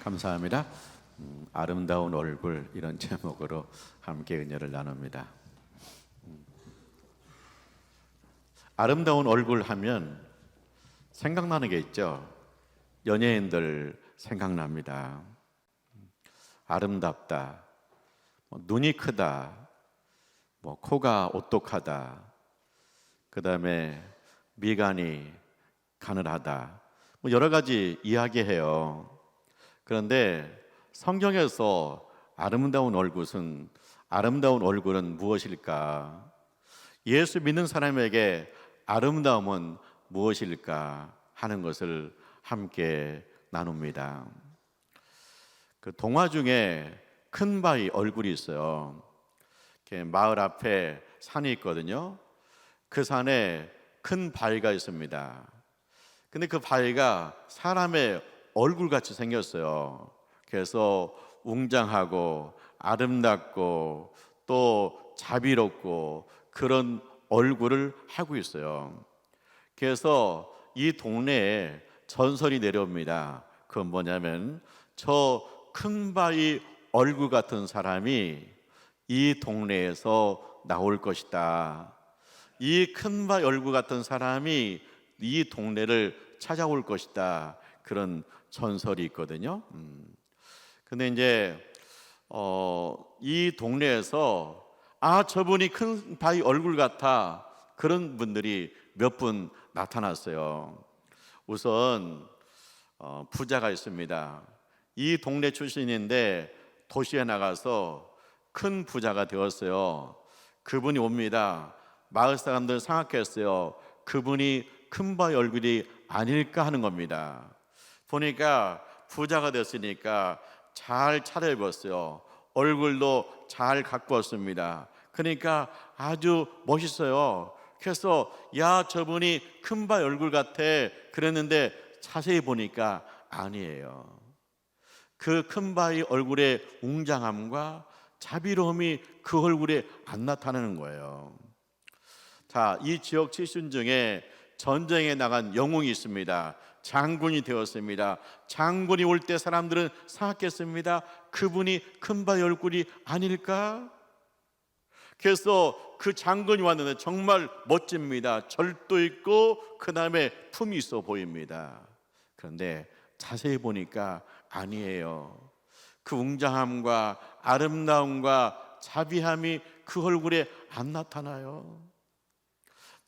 감사합니다. 음, 아름다운 얼굴 이런 제목으로 함께 은혜를 나눕니다. 음, 아름다운 얼굴 하면 생각나는 게 있죠. 연예인들 생각납니다. 아름답다, 뭐 눈이 크다, 뭐 코가 오똑하다, 그 다음에 미간이 가늘하다, 뭐 여러 가지 이야기해요. 그런데 성경에서 아름다운 얼굴은 아름다운 얼굴은 무엇일까? 예수 믿는 사람에게 아름다움은 무엇일까 하는 것을 함께 나눕니다. 그 동화 중에 큰 바위 얼굴이 있어요. 마을 앞에 산이 있거든요. 그 산에 큰 바위가 있습니다. 근데 그 바위가 사람의 얼굴 같이 생겼어요. 그래서 웅장하고 아름답고 또 자비롭고 그런 얼굴을 하고 있어요. 그래서 이 동네에 전설이 내려옵니다. 그건 뭐냐면 저 큰 바위 얼굴 같은 사람이 이 동네에서 나올 것이다. 이 큰 바위 얼굴 같은 사람이 이 동네를 찾아올 것이다. 그런 전설이 있거든요. 음. 근데 이제 어, 이 동네에서 아 저분이 큰 바위 얼굴 같아 그런 분들이 몇 분 나타났어요. 우선 어, 부자가 있습니다. 이 동네 출신인데 도시에 나가서 큰 부자가 되었어요. 그분이 옵니다. 마을 사람들 생각했어요. 그분이 큰 바위 얼굴이 아닐까 하는 겁니다. 보니까 부자가 됐으니까 잘 차려입었어요. 얼굴도 잘 갖고 왔습니다. 그러니까 아주 멋있어요. 그래서 야 저분이 큰 바위 얼굴 같아 그랬는데 자세히 보니까 아니에요. 그 큰 바위 얼굴의 웅장함과 자비로움이 그 얼굴에 안 나타나는 거예요. 자, 이 지역 출신 중에 전쟁에 나간 영웅이 있습니다. 장군이 되었습니다. 장군이 올 때 사람들은 생각했습니다. 그분이 큰 바위 얼굴이 아닐까? 그래서 그 장군이 왔는데 정말 멋집니다. 절도 있고 그 다음에 품이 있어 보입니다. 그런데 자세히 보니까 아니에요. 그 웅장함과 아름다움과 자비함이 그 얼굴에 안 나타나요.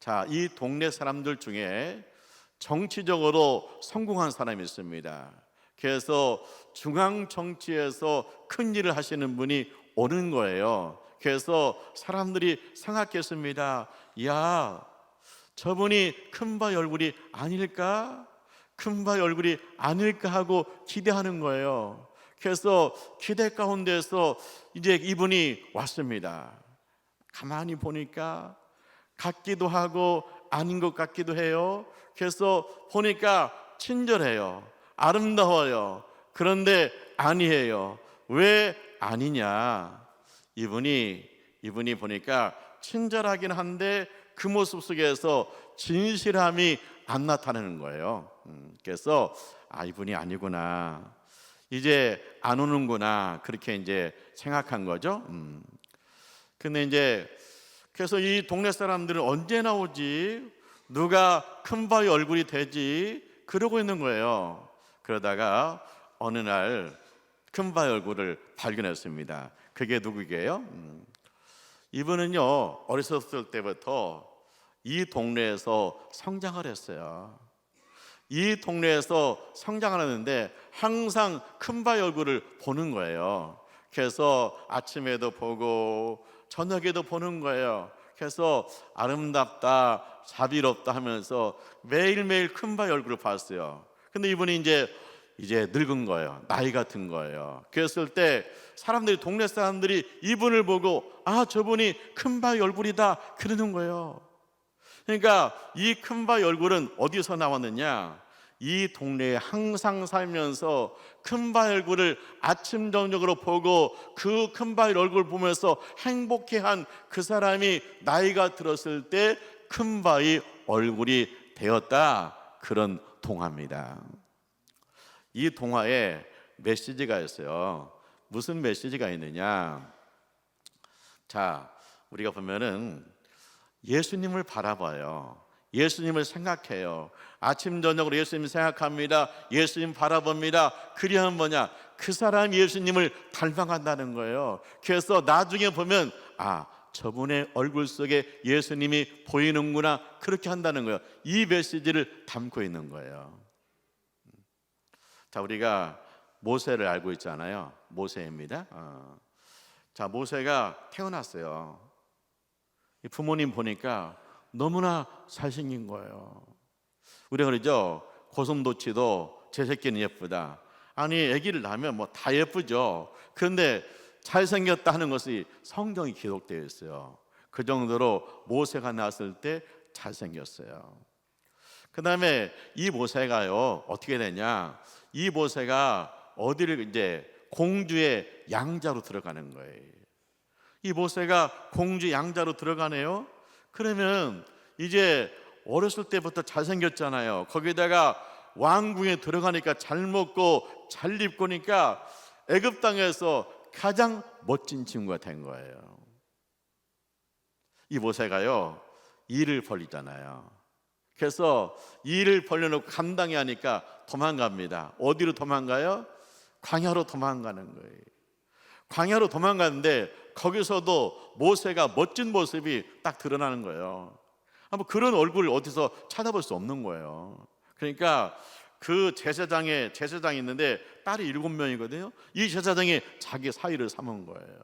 자, 이 동네 사람들 중에 정치적으로 성공한 사람이 있습니다. 그래서 중앙 정치에서 큰 일을 하시는 분이 오는 거예요. 그래서 사람들이 생각했습니다. 야, 저분이 큰 바위 얼굴이 아닐까? 큰 바위 얼굴이 아닐까 하고 기대하는 거예요. 그래서 기대 가운데서 이제 이분이 왔습니다. 가만히 보니까 같기도 하고 아닌 것 같기도 해요. 그래서 보니까 친절해요. 아름다워요. 그런데 아니에요. 왜 아니냐? 이분이 이분이 보니까 친절하긴 한데 그 모습 속에서 진실함이 안 나타나는 거예요. 음, 그래서 아 이분이 아니구나. 이제 안 오는구나. 그렇게 이제 생각한 거죠. 음. 근데 이제 그래서 이 동네 사람들은 언제 나오지? 누가 큰 바위 얼굴이 되지? 그러고 있는 거예요. 그러다가 어느 날 큰 바위 얼굴을 발견했습니다. 그게 누구게요? 음. 이분은요, 어렸을 때부터 이 동네에서 성장을 했어요. 이 동네에서 성장을 하는데 항상 큰 바위 얼굴을 보는 거예요. 그래서 아침에도 보고 저녁에도 보는 거예요. 그래서 아름답다, 자비롭다 하면서 매일매일 큰 바위 얼굴을 봤어요. 근데 이분이 이제 이제 늙은 거예요. 나이 같은 거예요. 그랬을 때 사람들이 동네 사람들이 이분을 보고 아 저분이 큰 바위 얼굴이다 그러는 거예요. 그러니까 이 큰 바위 얼굴은 어디서 나왔느냐? 이 동네에 항상 살면서 큰 바위 얼굴을 아침 저녁으로 보고 그 큰 바위 얼굴 보면서 행복해한 그 사람이 나이가 들었을 때 큰 바위 얼굴이 되었다 그런 동화입니다. 이 동화에 메시지가 있어요. 무슨 메시지가 있느냐? 자, 우리가 보면은 예수님을 바라봐요. 예수님을 생각해요. 아침 저녁으로 예수님 생각합니다. 예수님 바라봅니다. 그리하면 뭐냐? 그 사람 예수님을 닮아간다는 거예요. 그래서 나중에 보면 아 저분의 얼굴 속에 예수님이 보이는구나 그렇게 한다는 거예요. 이 메시지를 담고 있는 거예요. 자 우리가 모세를 알고 있잖아요. 모세입니다. 어. 자 모세가 태어났어요. 이 부모님 보니까 너무나 잘생긴 거예요. 우리가 그러죠. 고슴도치도 제 새끼는 예쁘다. 아니 아기를 낳으면 뭐 다 예쁘죠. 그런데 잘생겼다 하는 것이 성경이 기록되어 있어요. 그 정도로 모세가 낳았을 때 잘생겼어요. 그 다음에 이 모세가요 어떻게 되냐? 이 모세가 어디를 이제 공주의 양자로 들어가는 거예요. 이 모세가 공주 양자로 들어가네요. 그러면 이제 어렸을 때부터 잘생겼잖아요. 거기다가 왕궁에 들어가니까 잘 먹고 잘 입고니까 애굽 땅에서 가장 멋진 친구가 된 거예요. 이 모세가요 일을 벌리잖아요. 그래서 일을 벌려놓고 감당해 하니까 도망갑니다. 어디로 도망가요? 광야로 도망가는 거예요. 광야로 도망가는데 거기서도 모세가 멋진 모습이 딱 드러나는 거예요. 뭐 그런 얼굴을 어디서 찾아볼 수 없는 거예요. 그러니까 그 제사장에 제사장이 있는데 딸이 일곱 명이거든요. 이 제사장이 자기 사위를 삼은 거예요.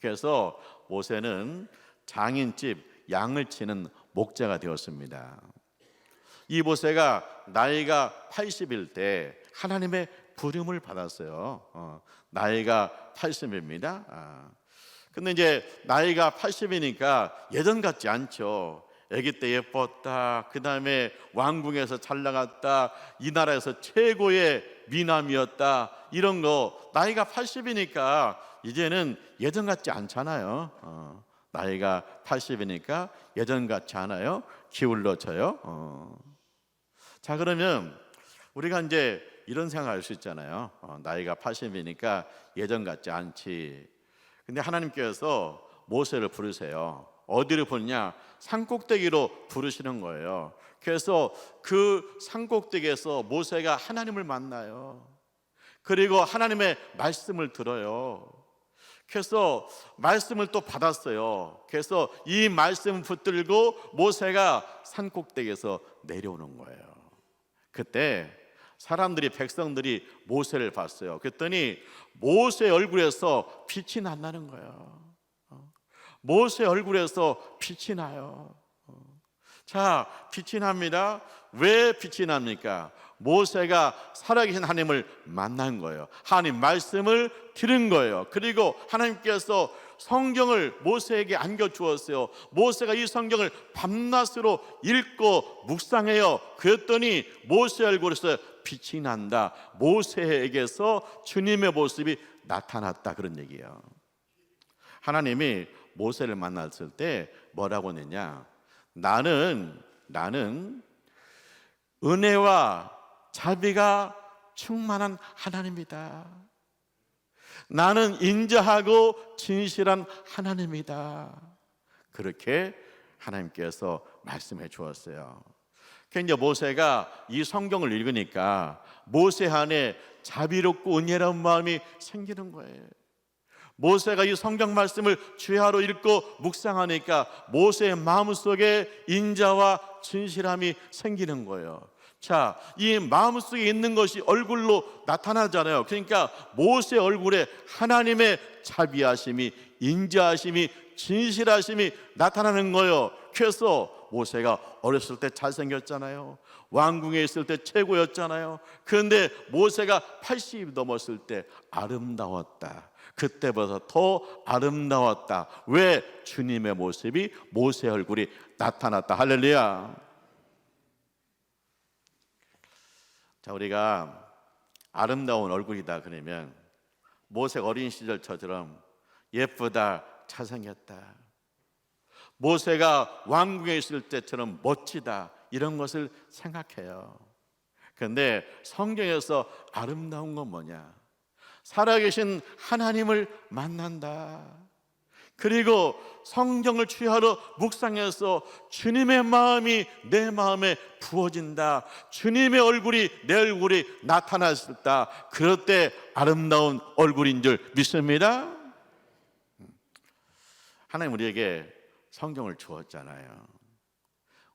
그래서 모세는 장인집 양을 치는 목자가 되었습니다. 이 모세가 나이가 80일 때 하나님의 부름을 받았어요. 어, 나이가 80입니다. 아. 근데 이제 나이가 80이니까 예전 같지 않죠. 아기 때 예뻤다. 그 다음에 왕궁에서 잘 나갔다. 이 나라에서 최고의 미남이었다. 이런 거 나이가 80이니까 이제는 예전 같지 않잖아요. 어, 나이가 80이니까 예전 같지 않아요. 기울러 져요. 어. 자 그러면 우리가 이제 이런 생각할 수 있잖아요. 어, 나이가 80이니까 예전 같지 않지. 근데 하나님께서 모세를 부르세요. 어디를 부르냐? 산꼭대기로 부르시는 거예요. 그래서 그 산꼭대기에서 모세가 하나님을 만나요. 그리고 하나님의 말씀을 들어요. 그래서 말씀을 또 받았어요. 그래서 이 말씀 붙들고 모세가 산꼭대기에서 내려오는 거예요. 그때 사람들이 백성들이 모세를 봤어요. 그랬더니 모세 얼굴에서 빛이 난다는 거예요. 어. 모세 얼굴에서 빛이 나요. 어. 자, 빛이 납니다. 왜 빛이 납니까? 모세가 살아계신 하나님을 만난 거예요. 하나님 말씀을 들은 거예요. 그리고 하나님께서 성경을 모세에게 안겨 주었어요. 모세가 이 성경을 밤낮으로 읽고 묵상해요. 그랬더니 모세 얼굴에서 빛이 난다. 모세에게서 주님의 모습이 나타났다 그런 얘기예요. 하나님이 모세를 만났을 때 뭐라고 했느냐? 나는 나는 은혜와 자비가 충만한 하나님이다. 나는 인자하고 진실한 하나님이다. 그렇게 하나님께서 말씀해 주었어요. 그러니까 모세가 이 성경을 읽으니까 모세 안에 자비롭고 은혜로운 마음이 생기는 거예요. 모세가 이 성경 말씀을 주야로 읽고 묵상하니까 모세의 마음 속에 인자와 진실함이 생기는 거예요. 자, 이 마음속에 있는 것이 얼굴로 나타나잖아요. 그러니까 모세 얼굴에 하나님의 자비하심이, 인자하심이, 진실하심이 나타나는 거예요. 그래서 모세가 어렸을 때 잘생겼잖아요. 왕궁에 있을 때 최고였잖아요. 그런데 모세가 80이 넘었을 때 아름다웠다. 그때보다 더 아름다웠다. 왜 주님의 모습이 모세 얼굴이 나타났다. 할렐루야. 자, 우리가 아름다운 얼굴이다 그러면 모세 어린 시절처럼 예쁘다, 잘생겼다. 모세가 왕궁에 있을 때처럼 멋지다 이런 것을 생각해요. 근데 성경에서 아름다운 건 뭐냐? 살아계신 하나님을 만난다. 그리고 성경을 취하러 묵상해서 주님의 마음이 내 마음에 부어진다. 주님의 얼굴이 내 얼굴이 나타났을 때 그럴 때 아름다운 얼굴인 줄 믿습니다. 하나님 우리에게 성경을 주었잖아요.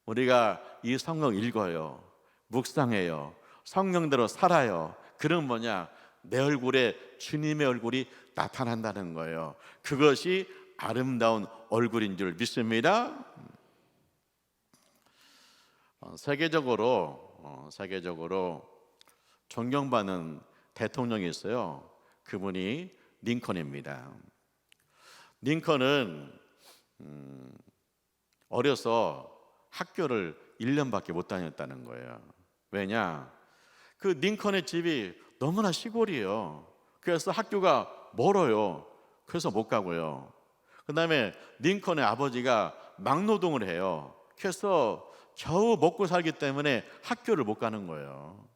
우리가 이 성경 읽어요. 묵상해요. 성경대로 살아요. 그럼 뭐냐? 내 얼굴에 주님의 얼굴이 나타난다는 거예요. 그것이 아름다운 얼굴인 줄 믿습니다. 어, 세계적으로 어, 세계적으로 존경받는 대통령이 있어요. 그분이 링컨입니다. 링컨은 음, 어려서 학교를 1년밖에 못 다녔다는 거예요. 왜냐? 그 링컨의 집이 너무나 시골이에요. 그래서 학교가 멀어요. 그래서 못 가고요. 그 다음에 링컨의 아버지가 막노동을 해요. 그래서 겨우 먹고 살기 때문에 학교를 못 가는 거예요.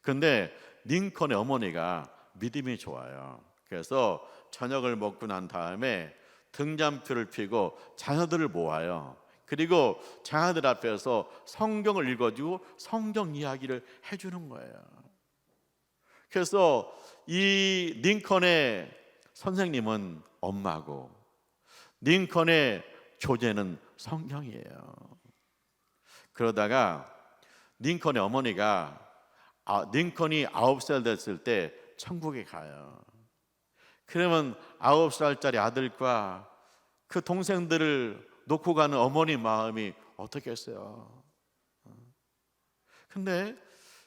근데 링컨의 어머니가 믿음이 좋아요. 그래서 저녁을 먹고 난 다음에 등잔표를 피고 자녀들을 모아요. 그리고 자녀들 앞에서 성경을 읽어주고 성경 이야기를 해주는 거예요. 그래서 이 링컨의 선생님은 엄마고 링컨의 교재는 성경이에요. 그러다가 링컨의 어머니가 아, 링컨이 아홉 살 됐을 때 천국에 가요. 그러면 아홉 살짜리 아들과 그 동생들을 놓고 가는 어머니 마음이 어떻겠어요? 근데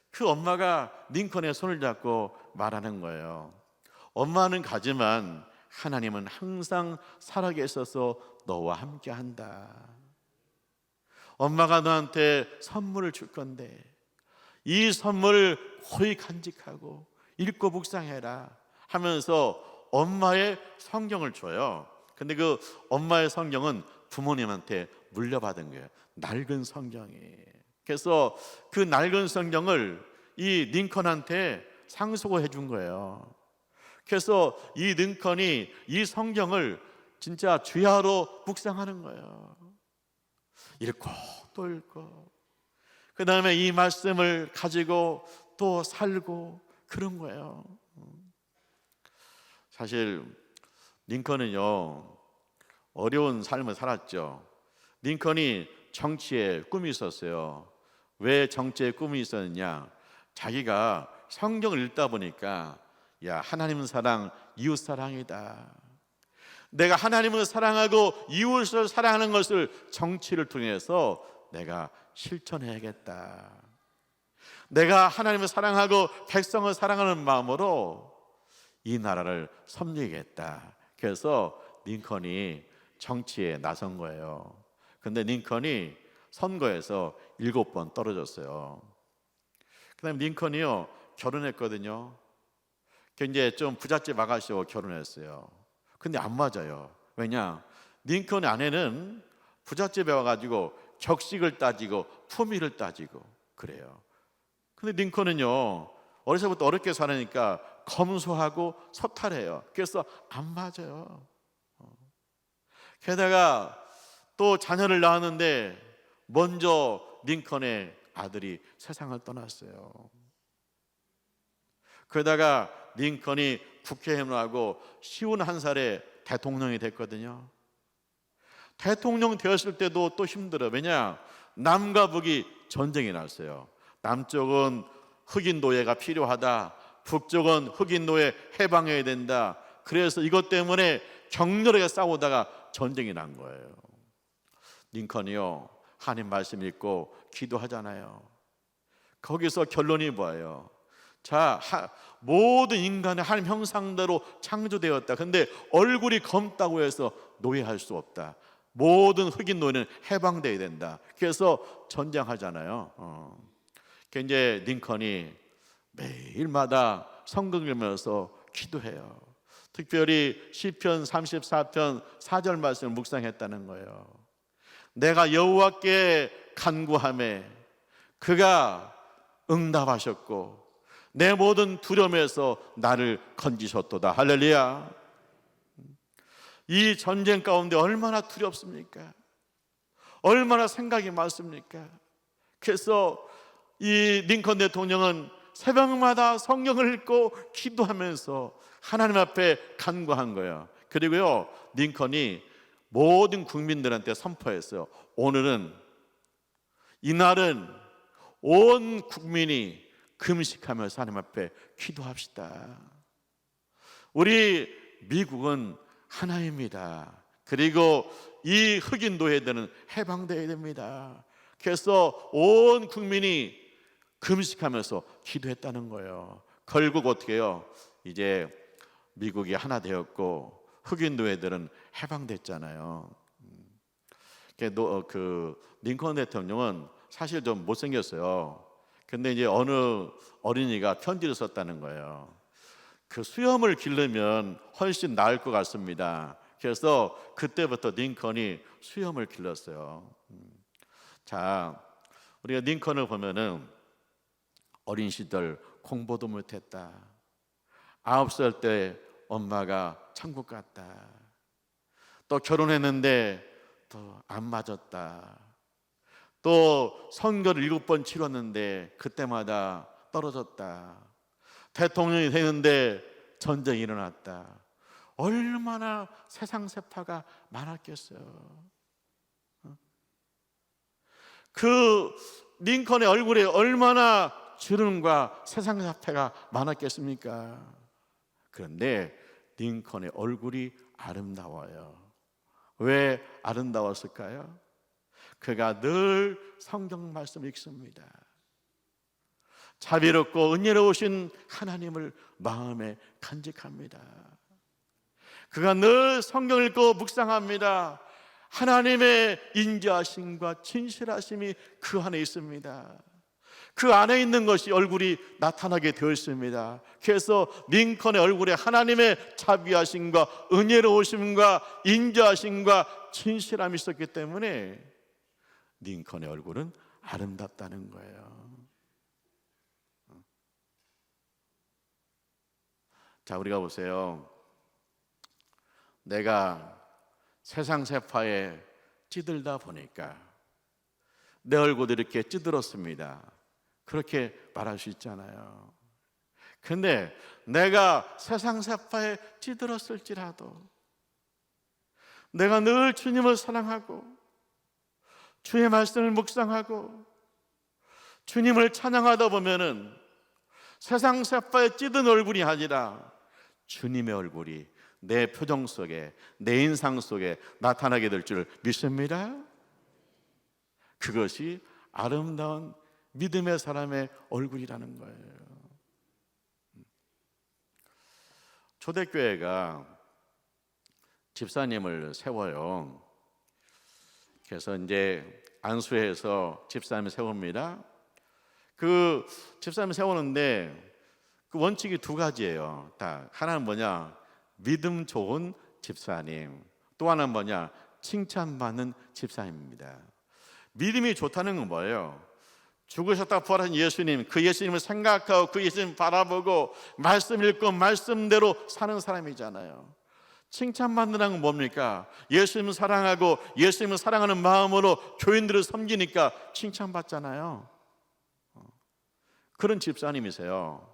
그 엄마가 링컨의 손을 잡고 말하는 거예요. 엄마는 가지만 하나님은 항상 살아계셔서 너와 함께 한다. 엄마가 너한테 선물을 줄 건데 이 선물을 고이 간직하고 읽고 묵상해라 하면서 엄마의 성경을 줘요. 근데 그 엄마의 성경은 부모님한테 물려받은 거예요. 낡은 성경이. 그래서 그 낡은 성경을 이 링컨한테 상속을 해준 거예요. 그래서 이 링컨이 이 성경을 진짜 주야로 묵상하는 거예요. 읽고 또 읽고 그 다음에 이 말씀을 가지고 또 살고 그런 거예요. 사실 링컨은요 어려운 삶을 살았죠. 링컨이 정치에 꿈이 있었어요. 왜 정치에 꿈이 있었느냐? 자기가 성경을 읽다 보니까 야 하나님은 사랑, 이웃 사랑이다. 내가 하나님을 사랑하고 이웃을 사랑하는 것을 정치를 통해서 내가 실천해야겠다. 내가 하나님을 사랑하고 백성을 사랑하는 마음으로 이 나라를 섬기겠다. 그래서 링컨이 정치에 나선 거예요. 근데 링컨이 선거에서 일곱 번 떨어졌어요. 그다음에 링컨이요 결혼했거든요. 굉장히 좀 부잣집 아가씨와 결혼했어요. 근데 안 맞아요. 왜냐? 링컨의 아내는 부잣집에 와가지고 격식을 따지고 품위를 따지고 그래요. 근데 링컨은요 어려서부터 어렵게 살으니까 검소하고 소탈해요. 그래서 안 맞아요. 게다가 또 자녀를 낳았는데 먼저 링컨의 아들이 세상을 떠났어요. 그러다가 링컨이 국회의원하고 쉬운 한 살에 대통령이 됐거든요. 대통령 되었을 때도 또 힘들어. 왜냐? 남과 북이 전쟁이 났어요. 남쪽은 흑인 노예가 필요하다. 북쪽은 흑인 노예 해방해야 된다. 그래서 이것 때문에 격렬하게 싸우다가 전쟁이 난 거예요. 링컨이요. 하나님 말씀 읽고 기도하잖아요. 거기서 결론이 뭐예요? 자, 하, 모든 인간의 하나님 형상대로 창조되었다. 근데 얼굴이 검다고 해서 노예할 수 없다. 모든 흑인 노예는 해방돼야 된다. 그래서 전쟁하잖아요. 어. 이제 링컨이 매일마다 성경 읽으면서 기도해요. 특별히 시편 34편 4절 말씀을 묵상했다는 거예요. 내가 여호와께 간구함에 그가 응답하셨고 내 모든 두려움에서 나를 건지셨도다. 할렐루야. 이 전쟁 가운데 얼마나 두렵습니까? 얼마나 생각이 많습니까? 그래서 이 링컨 대통령은 새벽마다 성경을 읽고 기도하면서 하나님 앞에 간구한 거예요. 그리고요, 링컨이 모든 국민들한테 선포했어요. 오늘은 이날은 온 국민이 금식하면서 하나님 앞에 기도합시다. 우리 미국은 하나입니다. 그리고 이 흑인 노예들은 해방되어야 됩니다. 그래서 온 국민이 금식하면서 기도했다는 거예요. 결국 어떻게 해요? 이제 미국이 하나 되었고 흑인 노예들은 해방됐잖아요. 음. 어, 그 링컨 대통령은 사실 좀 못생겼어요. 근데 이제 어느 어린이가 편지를 썼다는 거예요. 그 수염을 기르면 훨씬 나을 것 같습니다. 그래서 그때부터 링컨이 수염을 길렀어요. 음. 자, 우리가 링컨을 보면은 어린 시절 공부도 못했다. 아홉 살 때 엄마가 천국 갔다. 또 결혼했는데 또 안 맞았다. 또 선거를 일곱 번 치렀는데 그때마다 떨어졌다. 대통령이 되는데 전쟁이 일어났다. 얼마나 세상 세파가 많았겠어요. 어? 그 링컨의 얼굴에 얼마나 주름과 세상 세파가 많았겠습니까? 그런데 링컨의 얼굴이 아름다워요. 왜 아름다웠을까요? 그가 늘 성경 말씀 읽습니다. 자비롭고 은혜로우신 하나님을 마음에 간직합니다. 그가 늘 성경 읽고 묵상합니다. 하나님의 인자하심과 진실하심이 그 안에 있습니다. 그 안에 있는 것이 얼굴이 나타나게 되었습니다. 그래서 링컨의 얼굴에 하나님의 자비하심과 은혜로우심과 인자하심과 진실함이 있었기 때문에 링컨의 얼굴은 아름답다는 거예요. 자, 우리가 보세요. 내가 세상 세파에 찌들다 보니까 내 얼굴이 이렇게 찌들었습니다. 그렇게 말할 수 있잖아요. 근데 내가 세상 세파에 찌들었을지라도 내가 늘 주님을 사랑하고 주의 말씀을 묵상하고 주님을 찬양하다 보면은 세상 세파에 찌든 얼굴이 아니라 주님의 얼굴이 내 표정 속에 내 인상 속에 나타나게 될 줄 믿습니다. 그것이 아름다운 믿음의 사람의 얼굴이라는 거예요. 초대교회가 집사님을 세워요. 그래서 이제 안수해서 집사님 세웁니다. 그 집사님 세우는데 그 원칙이 두 가지예요. 다 하나는 뭐냐? 믿음 좋은 집사님. 또 하나는 뭐냐? 칭찬받는 집사님입니다. 믿음이 좋다는 건 뭐예요? 죽으셨다 부활하신 예수님, 그 예수님을 생각하고 그 예수님 바라보고 말씀 읽고 말씀대로 사는 사람이잖아요. 칭찬받는다는 건 뭡니까? 예수님을 사랑하고 예수님을 사랑하는 마음으로 교인들을 섬기니까 칭찬받잖아요. 어. 그런 집사님이세요.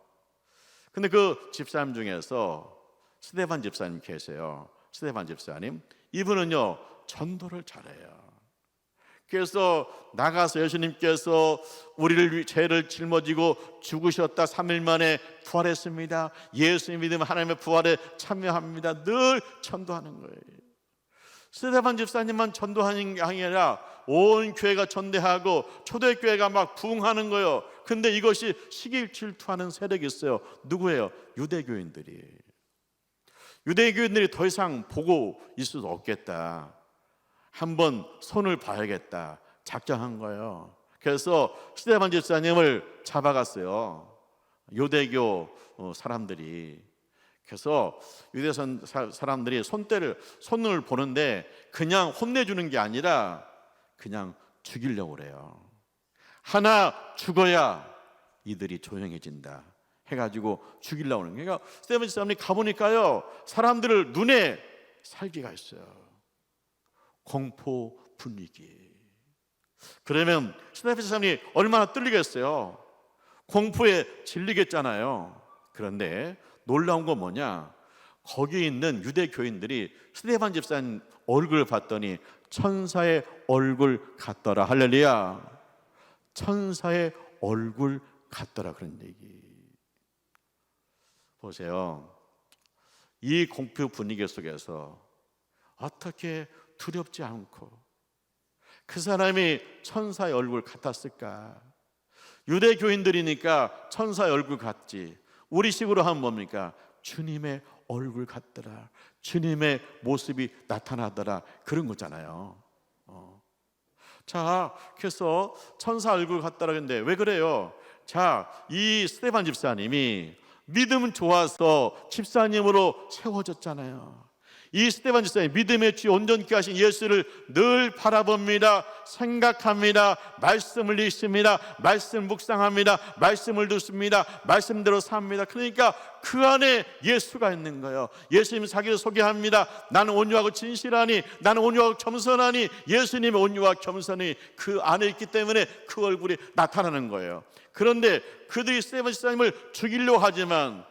근데 그 집사님 중에서 스테반 집사님 계세요. 스테반 집사님. 이분은요, 전도를 잘해요. 그래서 나가서 예수님께서 우리를 위- 죄를 짊어지고 죽으셨다 3일 만에 부활했습니다. 예수님 믿으면 하나님의 부활에 참여합니다. 늘 전도하는 거예요. 스테반 집사님만 전도하는 게 아니라 온 교회가 전대하고 초대교회가 막 부흥하는 거예요. 근데 이것이 시기 질투하는 세력이 있어요. 누구예요? 유대교인들이. 유대교인들이 더 이상 보고 있을 수 없겠다. 한번 손을 봐야겠다. 작정한 거예요. 그래서 스테반 집사님을 잡아갔어요. 유대교 어, 사람들이. 그래서 유대선 사- 사람들이 손때를 손을 보는데 그냥 혼내주는 게 아니라 그냥 죽이려고 그래요. 하나 죽어야 이들이 조용해진다. 해가지고 죽이려고 하는 거예요. 그러니까 스테반 집사님이 가보니까요 사람들을 눈에 살기가 있어요. 공포 분위기. 그러면 스테반 집사님이 얼마나 떨리겠어요. 공포에 질리겠잖아요. 그런데 놀라운 건 뭐냐? 거기 있는 유대 교인들이 스테반 집사님 얼굴을 봤더니 천사의 얼굴 같더라. 할렐루야. 천사의 얼굴 같더라 그런 얘기. 보세요. 이 공포 분위기 속에서 어떻게 두렵지 않고 그 사람이 천사의 얼굴 같았을까? 유대 교인들이니까 천사의 얼굴 같지. 우리식으로 하면 뭡니까? 주님의 얼굴 같더라. 주님의 모습이 나타나더라. 그런 거잖아요. 어. 자, 그래서 천사 얼굴 같더라. 근데 왜 그래요? 자, 이 스테반 집사님이 믿음 좋아서 집사님으로 세워졌잖아요. 이 스테반 집사님 믿음의 주 온전케 하신 예수를 늘 바라봅니다. 생각합니다. 말씀을 읽습니다. 말씀 묵상합니다. 말씀을 듣습니다. 말씀대로 삽니다. 그러니까 그 안에 예수가 있는 거예요. 예수님 자기를 소개합니다. 나는 온유하고 진실하니 나는 온유하고 겸손하니 예수님의 온유와 겸손이 그 안에 있기 때문에 그 얼굴이 나타나는 거예요. 그런데 그들이 스테반 집사님을 죽이려 하지만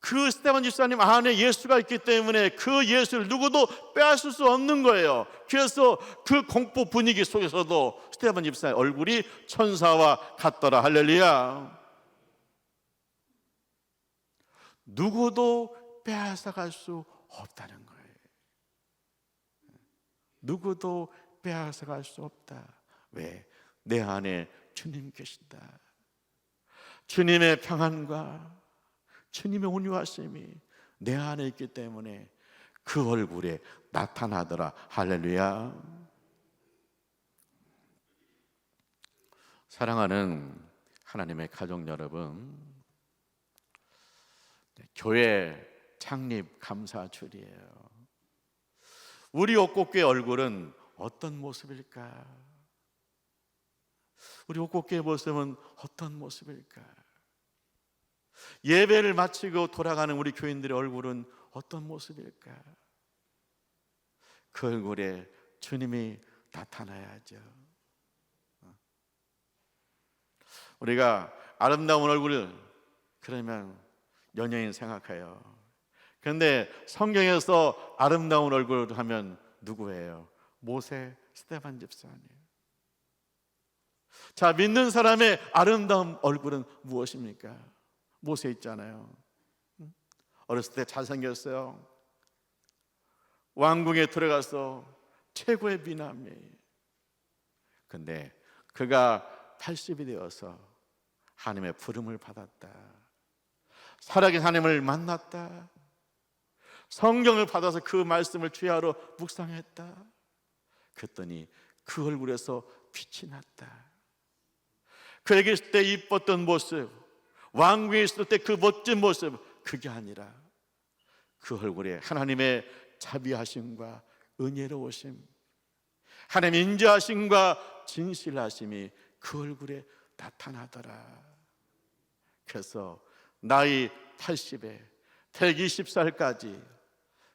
그 스테반 집사님 안에 예수가 있기 때문에 그 예수를 누구도 빼앗을 수 없는 거예요. 그래서 그 공포 분위기 속에서도 스테반 집사의 얼굴이 천사와 같더라. 할렐루야. 누구도 빼앗아갈 수 없다는 거예요. 누구도 빼앗아갈 수 없다. 왜? 내 안에 주님 계신다. 주님의 평안과 주님의 온유하심이 내 안에 있기 때문에 그 얼굴에 나타나더라. 할렐루야. 사랑하는 하나님의 가족 여러분, 네, 교회 창립 감사주일이에요. 우리 옥곡교의 얼굴은 어떤 모습일까? 우리 옥곡교의 모습은 어떤 모습일까? 예배를 마치고 돌아가는 우리 교인들의 얼굴은 어떤 모습일까? 그 얼굴에 주님이 나타나야죠. 우리가 아름다운 얼굴을 그러면 연예인 생각해요. 그런데 성경에서 아름다운 얼굴 하면 누구예요? 모세 스테반 집사님. 자, 믿는 사람의 아름다운 얼굴은 무엇입니까? 모세 있잖아요. 어렸을 때 잘생겼어요. 왕궁에 들어가서 최고의 미남이. 근데 그가 80이 되어서 하나님의 부름을 받았다. 살아계신 하나님을 만났다. 성경을 받아서 그 말씀을 주야로 묵상했다. 그랬더니 그 얼굴에서 빛이 났다. 그에게 있을 때 이뻤던 모습, 왕궁에 있을 때 그 멋진 모습, 그게 아니라 그 얼굴에 하나님의 자비하심과 은혜로우심, 하나님 인자하심과 진실하심이 그 얼굴에 나타나더라. 그래서 나이 80에 120살까지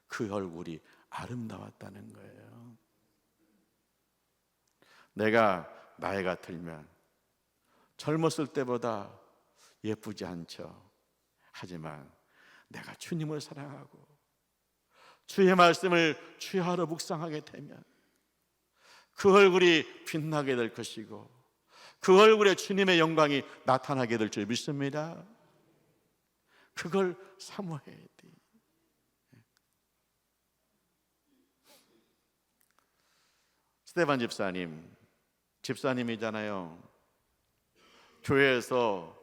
그 얼굴이 아름다웠다는 거예요. 내가 나이가 들면 젊었을 때보다 예쁘지 않죠. 하지만 내가 주님을 사랑하고 주의 말씀을 주하로 묵상하게 되면 그 얼굴이 빛나게 될 것이고 그 얼굴에 주님의 영광이 나타나게 될 줄 믿습니다. 그걸 사모해야 돼. 스테반 집사님, 집사님이잖아요. 교회에서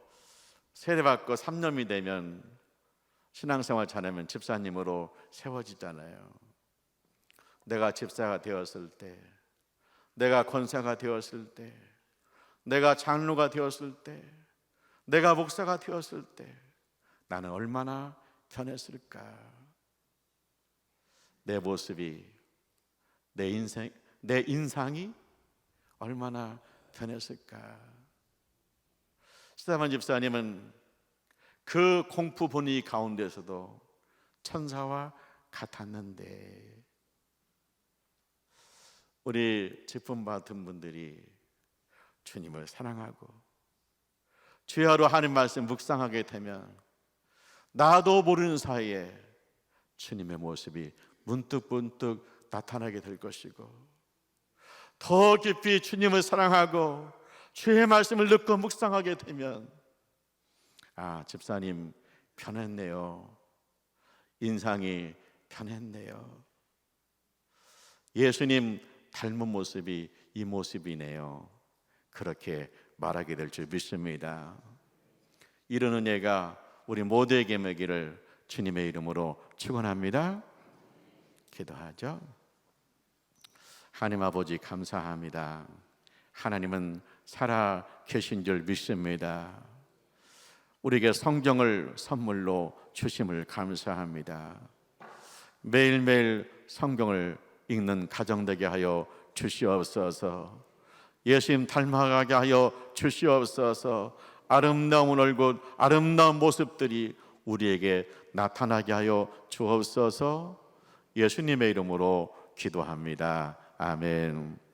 세례받고 3년이 되면 신앙생활 잘하면 집사님으로 세워지잖아요. 내가 집사가 되었을 때, 내가 권사가 되었을 때, 내가 장로가 되었을 때, 내가 목사가 되었을 때, 나는 얼마나 변했을까? 내 모습이, 내 인생, 내 인상이 얼마나 변했을까? 스테반 집사님은 그 공포 분위기 가운데서도 천사와 같았는데. 우리 직분 받은 분들이 주님을 사랑하고 주야로 하는 말씀 묵상하게 되면 나도 모르는 사이에 주님의 모습이 문득문득 나타나게 될 것이고 더 깊이 주님을 사랑하고 주의 말씀을 듣고 묵상하게 되면 아 집사님 변했네요. 인상이 변했네요. 예수님 닮은 모습이 이 모습이네요. 그렇게 말하게 될 줄 믿습니다. 이런 은혜가 우리 모두에게 매기를 주님의 이름으로 축원합니다. 기도하죠. 하나님 아버지 감사합니다. 하나님은 살아 계신 줄 믿습니다. 우리에게 성경을 선물로 주심을 감사합니다. 매일매일 성경을 읽는 가정 되게 하여 주시옵소서. 예수님 닮아가게 하여 주시옵소서. 아름다운 얼굴, 아름다운 모습들이 우리에게 나타나게 하여 주옵소서. 예수님의 이름으로 기도합니다. 아멘.